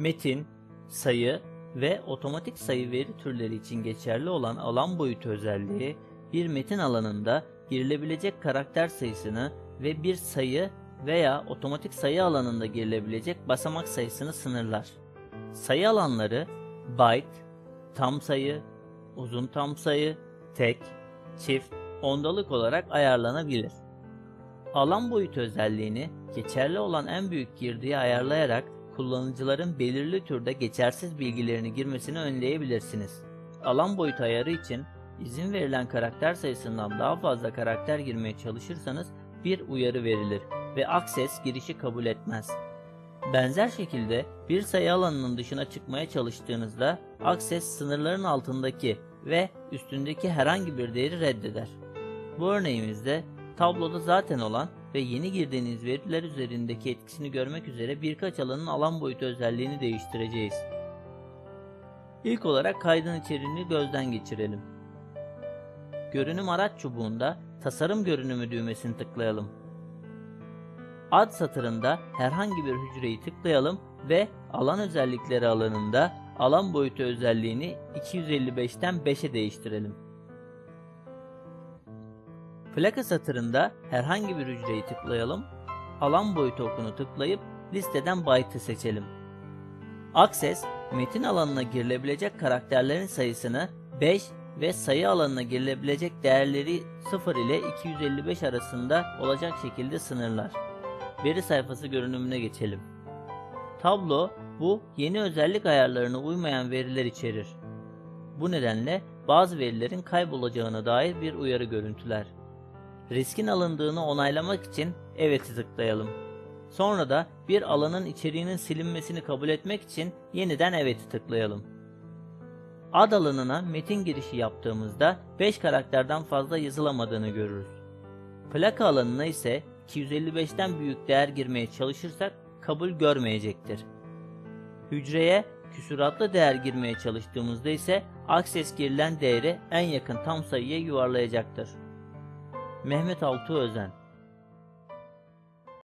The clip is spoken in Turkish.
metin, sayı ve otomatik sayı veri türleri için geçerli olan alan boyutu özelliği, bir metin alanında girilebilecek karakter sayısını ve bir sayı veya otomatik sayı alanında girilebilecek basamak sayısını sınırlar. Sayı alanları byte, tam sayı, uzun tam sayı, tek, çift, ondalık olarak ayarlanabilir. Alan boyutu özelliğini geçerli olan en büyük girdiği ayarlayarak kullanıcıların belirli türde geçersiz bilgilerini girmesini önleyebilirsiniz. Alan boyutu ayarı için izin verilen karakter sayısından daha fazla karakter girmeye çalışırsanız bir uyarı verilir ve Access girişi kabul etmez. Benzer şekilde bir sayı alanının dışına çıkmaya çalıştığınızda Access sınırların altındaki ve üstündeki herhangi bir değeri reddeder. Bu örneğimizde tabloda zaten olan ve yeni girdiğiniz veriler üzerindeki etkisini görmek üzere birkaç alanın alan boyutu özelliğini değiştireceğiz. İlk olarak kaydın içeriğini gözden geçirelim. Görünüm araç çubuğunda tasarım görünümü düğmesini tıklayalım. Ad satırında herhangi bir hücreyi tıklayalım ve alan özellikleri alanında alan boyutu özelliğini 255'ten 5'e değiştirelim. Plaka satırında herhangi bir hücreyi tıklayalım. Alan boyutu okunu tıklayıp listeden byte'ı seçelim. Access, metin alanına girilebilecek karakterlerin sayısını 5 ve sayı alanına girilebilecek değerleri 0 ile 255 arasında olacak şekilde sınırlar. Veri sayfası görünümüne geçelim. Tablo bu yeni özellik ayarlarına uymayan veriler içerir. Bu nedenle bazı verilerin kaybolacağına dair bir uyarı görüntüler. Riskin alındığını onaylamak için evet'i tıklayalım. Sonra da bir alanın içeriğinin silinmesini kabul etmek için yeniden evet'i tıklayalım. Ad alanına metin girişi yaptığımızda 5 karakterden fazla yazılamadığını görürüz. Plaka alanına ise 255'ten büyük değer girmeye çalışırsak kabul görmeyecektir. Hücreye küsuratlı değer girmeye çalıştığımızda ise akses girilen değeri en yakın tam sayıya yuvarlayacaktır. Mehmet Altuğ Özen